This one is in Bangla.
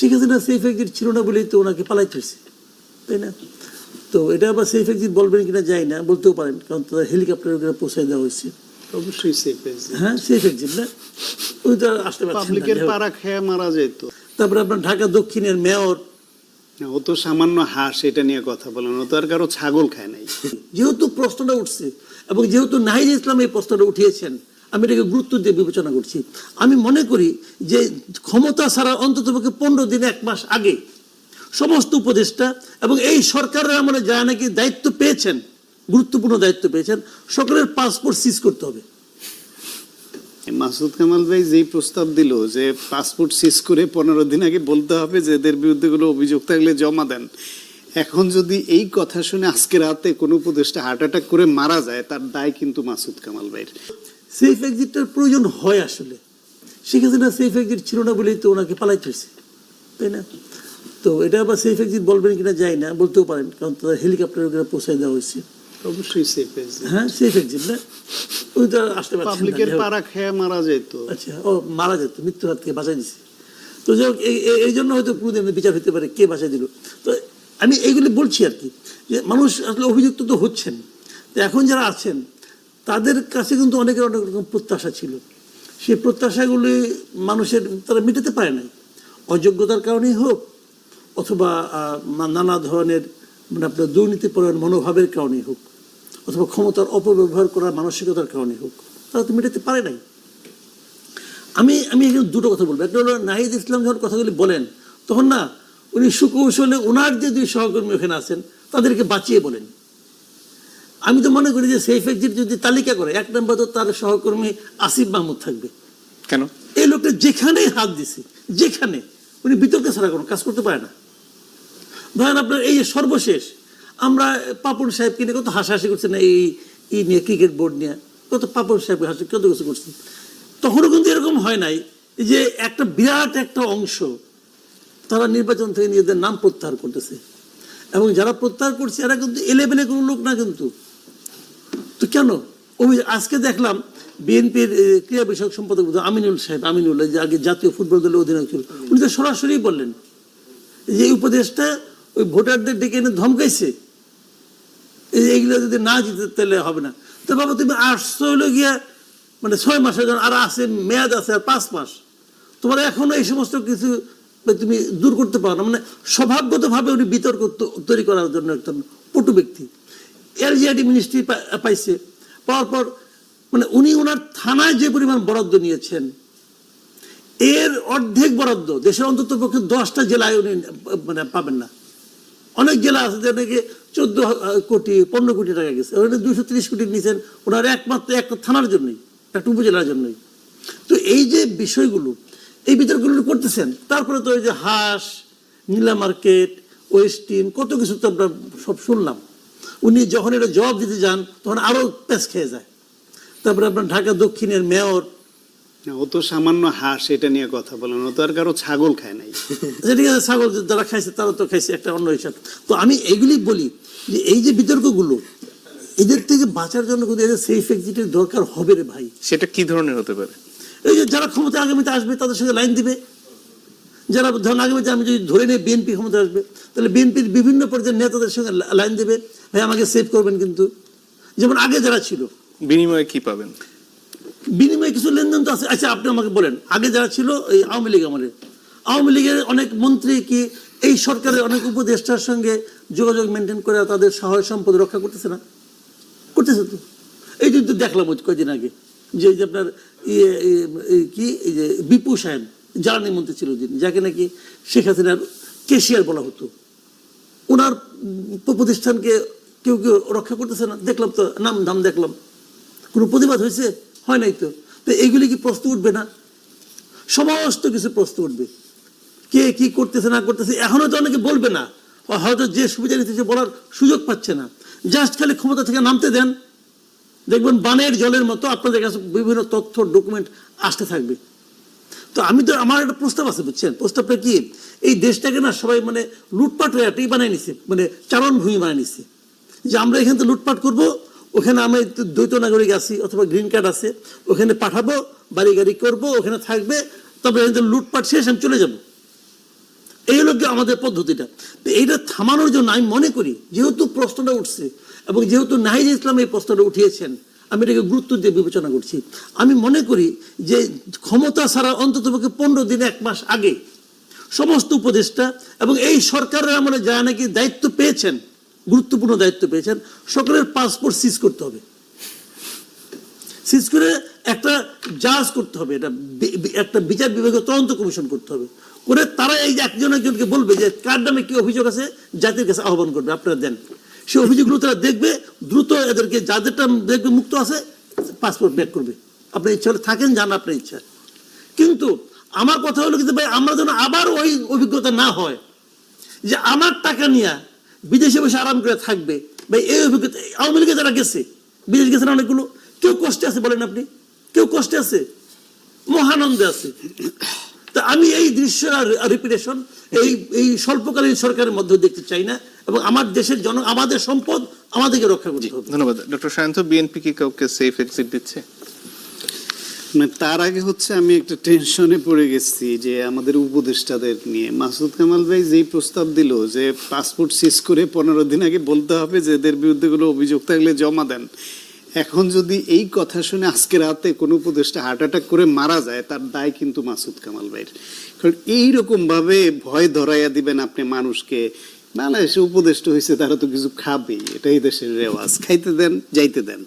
শেখ হাসিনা সেফ এক্সিট ছিল না বলেই তো ওনাকে পালাইতে হয়েছে তাই না? তো এটা আবার সেফ এক্সিট বলবেন কিনা যাই না বলতেও পারেন কারণ তাদের হেলিকপ্টার ওখানে পৌঁছে দেওয়া হয়েছে। অবশ্যই সেফ এক্সিট হ্যাঁ সেফ এক্সিট না? ওই তো আসতে পারছেন পাবলিকের পাড়া খেয়ে মারা যেত। তারপরে আপনার ঢাকা দক্ষিণের মেয়র। ও তো সামান্য হাঁস এটা নিয়ে কথা বলেন ও তো আর কারও ছাগল খায় নাই। যেহেতু প্রশ্নটা উঠছে এবং যেহেতু নাহিদ ইসলাম এই প্রশ্নটা উঠিয়েছেন আমি এটাকে গুরুত্ব দিয়ে বিবেচনা করছি। আমি মনে করি যে ক্ষমতা ছাড়া অন্তত পক্ষে পনেরো দিন, এক মাস আগে সমস্ত উপদেষ্টা এবং এই সরকারের আমলে যারা নাকি দায়িত্ব পেয়েছেন, গুরুত্বপূর্ণ দায়িত্ব পেয়েছেন, সকলের পাসপোর্ট সিজ করতে হবে। মাসুদ কামাল ভাই যেই প্রস্তাব দিল যে পাসপোর্ট সিজ করে পনেরো দিন আগে বলতে হবে যে এদের বিরুদ্ধে কোনো অভিযোগ থাকলে জমা দেন। এখন যদি এই কথা শুনে আজকে রাতে কোনো উপদেষ্টা হার্ট অ্যাটাক করে মারা যায়, তার দায় কিন্তু মাসুদ কামাল ভাইয়ের। সেফ এক্সিটটার প্রয়োজন হয় আসলে। শেখ হাসিনা সেফ এক্সিট ছিল না বলেই তো ওনাকে পালাইতে হয়েছে তাই না? তো এটা আবার সেফ এক্সিট বলবেন কিনা যাই না বলতেও পারেন কারণ তাদের হেলিকপ্টার ওখানে পৌঁছে দেওয়া হয়েছে। অবশ্যই সেফ এক্সিট হ্যাঁ সেফ এক্সিট না? ওই তো আসতে পারছেন পাবলিকের পাড়া খেয়ে মারা যেত। আচ্ছা ও মারা যেত মৃত্যুর হাত থেকে বাঁচাই দিছে। তো যাই হোক এই- জন্য হয়তো কোনোদিন বিচার হতে পারে কে বাঁচাই দিল। তো আমি এইগুলি বলছি আর কি যে মানুষ আসলে অভিযুক্ত তো হচ্ছেন। তো এখন যারা আছেন তাদের কাছে কিন্তু অনেকের অনেক রকম প্রত্যাশা ছিল। সেই প্রত্যাশাগুলি মানুষের তারা মেটাতে পারে নাই। অযোগ্যতার কারণেই হোক অথবা নানা ধরনের মানে আপনার দুর্নীতিপরায়ণ মনোভাবের কারণেই হোক অথবা ক্ষমতার অপব্যবহার করার মানসিকতার কারণে হোক, তারা তো মেটাতে পারে নাই। আমি আমি এখানে দুটো কথা বলব। একটা হলো নাহিদ ইসলাম যখন কথাগুলি বলেন, তখন না উনি সুকৌশলে ওনার যে দুই সহকর্মী ওখানে আছেন, তাদেরকে বাঁচিয়ে বলেন। আমি তো মনে করি যে সেফ এক্সিট যদি তালিকা করে এক নম্বর তো তার সহকর্মী আসিফ মাহমুদ থাকবে। কেন? এই লোকটা যেখানেই হাত দিছে যেখানে উনি বিতর্কে ছাড়া কোনো কাজ করতে পারে না। ধরেন আপনার এই যে সর্বশেষ আমরা পাপন সাহেবকে নিয়ে কত হাসাহাসি করছে না এই ই নিয়ে ক্রিকেট বোর্ড নিয়ে কত পাপন সাহেব হাসি কত কিছু করছে। তখনও কিন্তু এরকম হয় নাই যে একটা বিরাট একটা অংশ তারা নির্বাচন থেকে নিজেদের নাম প্রত্যাহার করতেছে। এবং যারা প্রত্যাহার করছে এরা কিন্তু এলেবেলে কোনো লোক না কিন্তু। কেন? আজকে দেখলাম বিএনপির ক্রীড়া বিষয়ক সম্পাদক আমিনুল সাহেব, আমিনুল যে আগে জাতীয় ফুটবল দলের অধিনায়ক ছিল, উনি তো সরাসরি বললেন যে উপদেশটা ওই ভোটারদের ডেকে এনে ধমকাইছে। এইগুলো যদি না জিতে তাহলে হবে না। তো বাবা, তুমি আসছো হলো গিয়া মানে ছয় মাসের জন্য, আর আছে মেয়াদ আছে আর পাঁচ মাস। তোমার এখনও এই সমস্ত কিছু তুমি দূর করতে পারো না। মানে স্বভাবগতভাবে উনি বিতর্ক তৈরি করার জন্য একজন পটু ব্যক্তি। এলজিআইডি মিনিস্ট্রি পাইছে। পাওয়ার পর মানে উনি ওনার থানায় যে পরিমাণ বরাদ্দ নিয়েছেন, এর অর্ধেক বরাদ্দ, দেশের অন্তত পক্ষে দশটা জেলায় উনি মানে পাবেন না। অনেক জেলা আছে যেটাকে চোদ্দ কোটি, পনেরো কোটি টাকা গেছে। ওখানে দুশো তিরিশ কোটি নিয়েছেন, ওনার একমাত্র, একটা থানার জন্যই, একটা উপজেলার জন্যই। তো এই যে বিষয়গুলো, এই বিতর্কগুলো করতেছেন, তারপরে তো ওই যে হাঁস, নীলা মার্কেট ওয়েস্টিন কত কিছু তো আমরা সব শুনলাম। উনি যখন এটা জবাব দিতে যান তখন আরও পেস খেয়ে যায়। তারপরে আপনার ঢাকা দক্ষিণের মেয়র ও তো সামান্য হাঁস এটা নিয়ে কথা বলেন ও তো আর কারও ছাগল খায় নাই। আচ্ছা, ঠিক আছে ছাগল যারা খাইছে তারা তো খাইছে একটা অন্য হিসাব। তো আমি এইগুলি বলি যে এই যে বিতর্কগুলো এদের থেকে বাঁচার জন্য কিন্তু এদের সেফ এক্সিটের দরকার হবে রে ভাই। সেটা কি ধরনের হতে পারে? এই যে যারা ক্ষমতা আগামীতে আসবে তাদের সঙ্গে লাইন দিবে। যারা ধরুন আগামীতে আমি যদি ধরে নিই বিএনপি ক্ষমতা আসবে তাহলে বিএনপির বিভিন্ন পর্যায়ের নেতাদের সঙ্গে লাইন দেবে ভাই আমাকে সেভ করবেন কিন্তু। যেমন আগে যারা ছিল। বিনিময়ে কি পাবেন? বিনিময়ে কিছু লেনদেন তো আছে। আচ্ছা আপনি আমাকে বলেন আগে যারা ছিল এই আওয়ামী লীগ আমলের আওয়ামী লীগের অনেক মন্ত্রী কি এই সরকারের অনেক উপদেষ্টার সঙ্গে যোগাযোগ মেনটেন করে তাদের সহায় সম্পদ রক্ষা করতেছে না? করতেছে তো। এই যে দেখলাম ওই কয়দিন আগে যে যে আপনার ইয়ে ইয়ে, কি এই যে বিপু সাহেব জ্বালানি মন্ত্রী ছিল যিনি, যাকে নাকি শেখ হাসিনার কেশিয়ার বলা হতো। ওনার প্রতিষ্ঠানকে কেউ কেউ রক্ষা করতেছে না। দেখলাম তো, নাম দাম দেখলাম। কোনো প্রতিবাদ হয়েছে? হয় নাই তো। তো এইগুলি কি প্রশ্ন উঠবে না? সমস্ত কিছু প্রশ্ন উঠবে। কে কি করতেছে, না করতেছে, এখনও তো অনেকে বলবে না। হয়তো যে সুবিধা নিতেছে বলার সুযোগ পাচ্ছে না। জাস্ট খালি ক্ষমতা থেকে নামতে দেন। দেখবেন বানের জলের মতো আপনাদের কাছে বিভিন্ন তথ্য, ডকুমেন্ট আসতে থাকবে। তো আমি তো, আমার একটা প্রস্তাব আছে, বুঝছেন? প্রস্তাবটা কি? এই দেশটাকে না সবাই মানে লুটপাট হয়ে একটাই বানাই নিছে মানে চারণ ভূমি বানাই নিছে। যে আমরা এখান থেকে লুটপাট করব, ওখানে আমি দ্বৈত নাগরিক আছি অথবা গ্রিন কার্ড আছে, ওখানে পাঠাবো, বাড়ি গাড়ি করব, ওখানে থাকবে, তবে এখান লুটপাট শেষ, আমি চলে যাব। এই হলো কি আমাদের পদ্ধতিটা? তো এইটা থামানোর জন্য আমি মনে করি, যেহেতু প্রশ্নটা উঠছে, এবং যেহেতু নাহিদ ইসলাম এই প্রশ্নটা উঠিয়েছেন আমি এটাকে গুরুত্ব দিয়ে বিবেচনা করছি। আমি মনে করি যে ক্ষমতা ছাড়া অন্তত পনেরো দিন, এক মাস আগে সমস্ত উপদেষ্টা এবং এই সরকারের আমলে যারা নাকি দায়িত্ব পেয়েছেন, গুরুত্বপূর্ণ দায়িত্ব পেয়েছেন, সকলের পাসপোর্ট সিজ করতে হবে। সিজ করে একটা জাজ করতে হবে, এটা একটা বিচার বিভাগীয় তদন্ত কমিশন করতে হবে। করে তারা এই একজন একজনকে বলবে যে কার নামে কি অভিযোগ আছে, জাতির কাছে আহ্বান করবে। আপনারা দেন। সেই অভিযোগগুলো তারা দেখবে, দ্রুত এদেরকে যাদেরটা দেখবে মুক্ত আছে পাসপোর্ট ব্যাক করবে। আপনার ইচ্ছা হলে থাকেন, যান আপনার ইচ্ছা। কিন্তু আমার কথা হলো কিন্তু ভাই, আমরা যেন আবার ওই অভিজ্ঞতা না হয়, যে আমার টাকা নিয়ে বিদেশে বসে আরাম করে থাকবে। ভাই, এই অভিজ্ঞতা আওয়ামী লীগে যারা গেছে, বিদেশ গেছে না অনেকগুলো, কেউ কষ্টে আছে বলেন আপনি? কেউ কষ্টে আছে? মহানন্দে আছে। তা আমি এই দৃশ্য রিপিটেশন এই এই স্বল্পকালীন সরকারের মধ্যে দেখতে চাই না এবং আমার দেশের জন আমাদের সম্পদ আমাদেরকে রক্ষা করতে হবে। ধন্যবাদ। ডক্টর সায়ন্ত বিএনপি কি কাউকে সেফ এক্সিট দিচ্ছে? মানে তার আগে হচ্ছে আমি একটা টেনশনে পড়ে গেছি যে আমাদের উপদেষ্টাদের নিয়ে। মাসুদ কামাল ভাই যেই প্রস্তাব দিল যে পাসপোর্ট সিজ করে পনেরো দিন আগে বলতে হবে যে এদের বিরুদ্ধে কোনো অভিযোগ থাকলে জমা দেন। এখন যদি এই কথা শুনে আজকে রাতে কোনো উপদেষ্টা হার্ট অ্যাটাক করে মারা যায়, তার দায় কিন্তু মাসুদ কামাল ভাইয়ের। কারণ এইরকম ভাবে ভয় ধরাইয়া দিবেন আপনি মানুষকে বাংলাদেশে উপদেষ্ট হয়েছে তারা তো কিছু খাবেই এটাই দেশের রেওয়াজ। খাইতে দেন, যাইতে দেন।